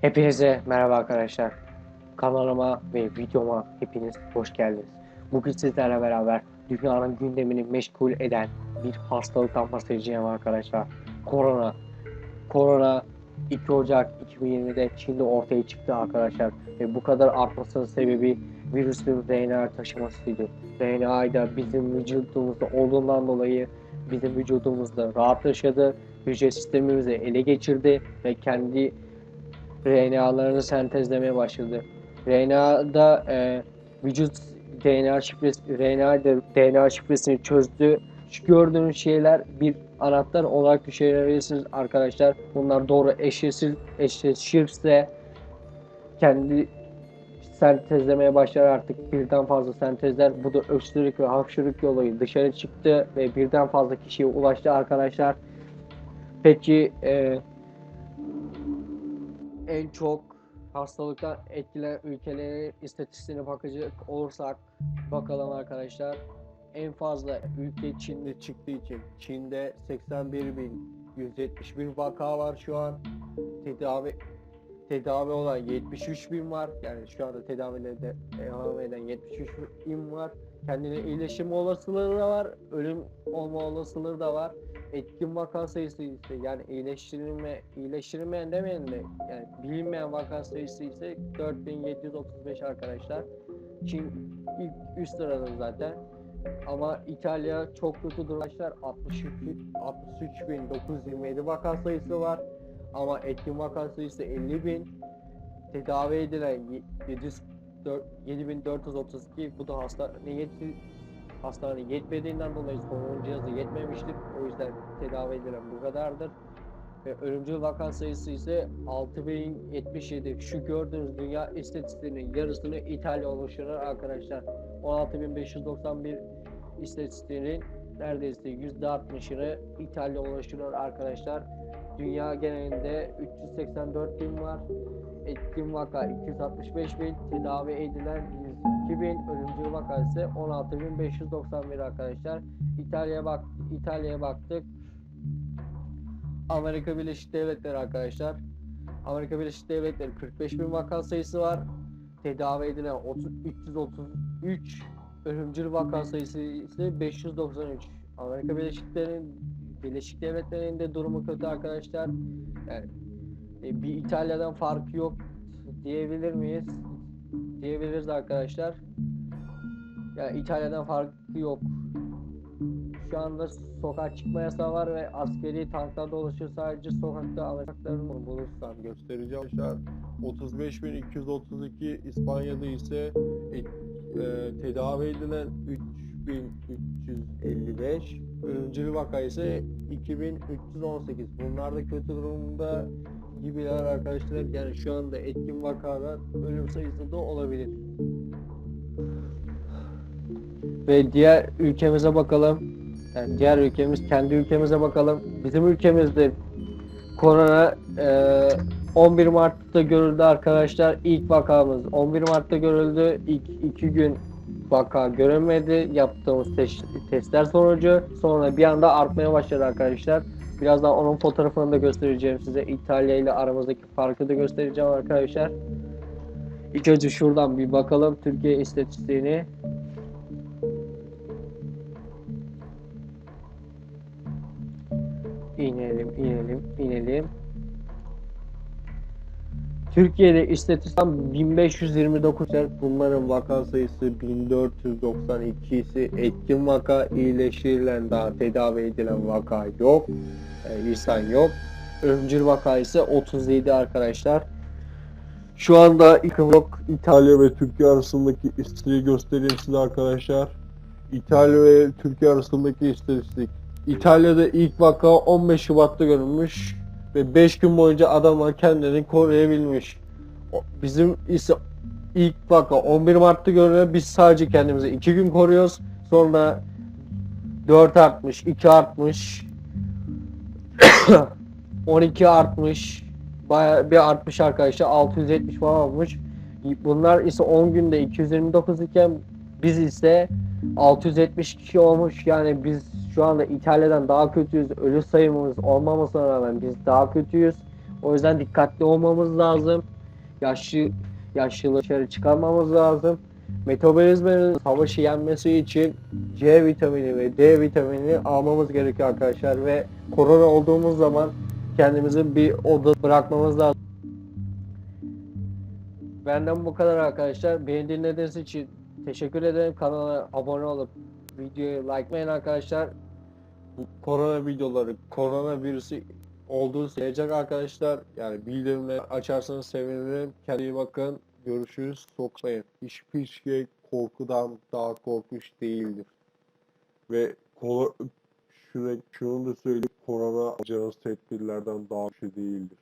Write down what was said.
Hepinize merhaba arkadaşlar. Kanalıma ve videoma hepiniz hoş geldiniz. Bugün sizlerle beraber dünyanın gündemini meşgul eden bir hastalıktan bahsedeceğim arkadaşlar. Korona. Korona 2 Ocak 2020'de Çin'de ortaya çıktı arkadaşlar. Ve bu kadar artmasının sebebi virüsün RNA taşımasıydı. RNA da bizim vücudumuzda olduğundan dolayı bizim vücudumuzda rahat yaşadı. Hücre sistemimizi ele geçirdi ve kendi RNA'larını sentezlemeye başladı. RNA'da e, vücut DNA şifresi, RNA DNA şifresini çözdü. Şu gördüğünüz şeyler bir anahtar olarak düşünebilirsiniz arkadaşlar. Bunlar doğru eşleşir, eşleşirse kendi sentezlemeye başlar artık birden fazla sentezler. Bu da öksürük ve hapşırık yolu dışarı çıktı ve birden fazla kişiye ulaştı arkadaşlar. Peki e, en çok hastalıktan etkilenen ülkelerin istatistiğine bakacak olursak bakalım arkadaşlar. En fazla ülke Çin'de çıktığı için Çin'de 81.171 vaka var şu an. Tedavi tedavi olan 73 bin var. Yani şu anda tedavilerde devam eden 73 bin var. Kendine iyileşim olasılığı da var. Ölüm olma olasılığı da var etkin vaka sayısı ise yani iyileştirilme iyileştirilmeyen demeyelim de yani bilinmeyen vaka sayısı ise 4735 arkadaşlar. Çin ilk üst sırada zaten. Ama İtalya çok kötü durumdaşlar. 63 63927 vaka sayısı var. Ama etkin vaka sayısı 50.000. Tedavi edilen 704 7432 bu da hasta niyeti hastane yetmediğinden dolayı solunum cihazı yetmemiştir. O yüzden tedavi edilen bu kadardır. Ve ölümcül vaka sayısı ise 6077. Şu gördüğünüz dünya istatistiğinin yarısını İtalya oluşturur arkadaşlar. 16591 istatistiğinin neredeyse %60'ını İtalya oluşturur arkadaşlar. Dünya genelinde 384 bin var. Etkin vaka 265 bin. Tedavi edilen 102 bin. Ölümcül vaka ise 16.591 arkadaşlar. İtalya'ya bak İtalya'ya baktık. Amerika Birleşik Devletleri arkadaşlar. Amerika Birleşik Devletleri 45 bin vaka sayısı var. Tedavi edilen 30, 333 ölümcül vaka sayısı ise 593. Amerika Birleşik Devletleri Birleşik Devletleri'nin de durumu kötü arkadaşlar. Yani e, bir İtalya'dan farkı yok diyebilir miyiz? Diyebiliriz arkadaşlar. Yani İtalya'dan farkı yok. Şu anda sokağa çıkma yasağı var ve askeri tanklar dolaşıyor sadece sokakta alacaklarını bulursam göstereceğim. Arkadaşlar 35.232 İspanya'da ise e, e, tedavi edilen 3355 ölümcül vaka ise 2318. Bunlar da kötü durumda gibiler arkadaşlar. Yani şu anda etkin vakalar ölüm sayısı da olabilir. Ve diğer ülkemize bakalım. Yani diğer ülkemiz kendi ülkemize bakalım. Bizim ülkemizde korona e, 11 Mart'ta görüldü arkadaşlar. İlk vakamız 11 Mart'ta görüldü. İlk iki gün vaka görünmedi. Yaptığımız tes- testler sonucu sonra bir anda artmaya başladı arkadaşlar. Birazdan onun fotoğrafını da göstereceğim size. İtalya ile aramızdaki farkı da göstereceğim arkadaşlar. İlk önce şuradan bir bakalım Türkiye istatistiğini. İnelim, inelim, inelim. Türkiye'de istatistik 1529 bunların vaka sayısı 1492'si etkin vaka iyileştirilen daha tedavi edilen vaka yok. E, insan yok. Ölümcül vaka ise 37 arkadaşlar. Şu anda yok. İtalya ve Türkiye arasındaki istatistiği göstereyim size arkadaşlar. İtalya ve Türkiye arasındaki istatistik. İtalya'da ilk vaka 15 Şubat'ta görülmüş ve 5 gün boyunca adamlar kendilerini koruyabilmiş. Bizim ise ilk vaka 11 Mart'ta görülüyor. Biz sadece kendimizi 2 gün koruyoruz. Sonra 4 artmış, 2 artmış. 12 artmış. Bayağı bir artmış arkadaşlar. 670 falan olmuş. Bunlar ise 10 günde 229 iken biz ise 672 olmuş. Yani biz şu anda İtalya'dan daha kötüyüz. Ölü sayımız olmamasına rağmen biz daha kötüyüz. O yüzden dikkatli olmamız lazım. Yaşlı yaşlılığı dışarı çıkarmamız lazım. Metabolizmanın savaşı yenmesi için C vitamini ve D vitamini almamız gerekiyor arkadaşlar ve korona olduğumuz zaman kendimizi bir oda bırakmamız lazım. Benden bu kadar arkadaşlar. Beni dinlediğiniz için teşekkür ederim. Kanala abone olup videoyu likelayın arkadaşlar. Bu korona videoları, korona virüsü olduğu gelecek arkadaşlar. Yani bildirimleri açarsanız sevinirim. Kendinize bakın. Görüşürüz. Sokmayın. Hiçbir şey korkudan daha korkunç değildir. Ve kor şunu, da söyleyeyim. Korona alacağınız tedbirlerden daha bir şey değildir.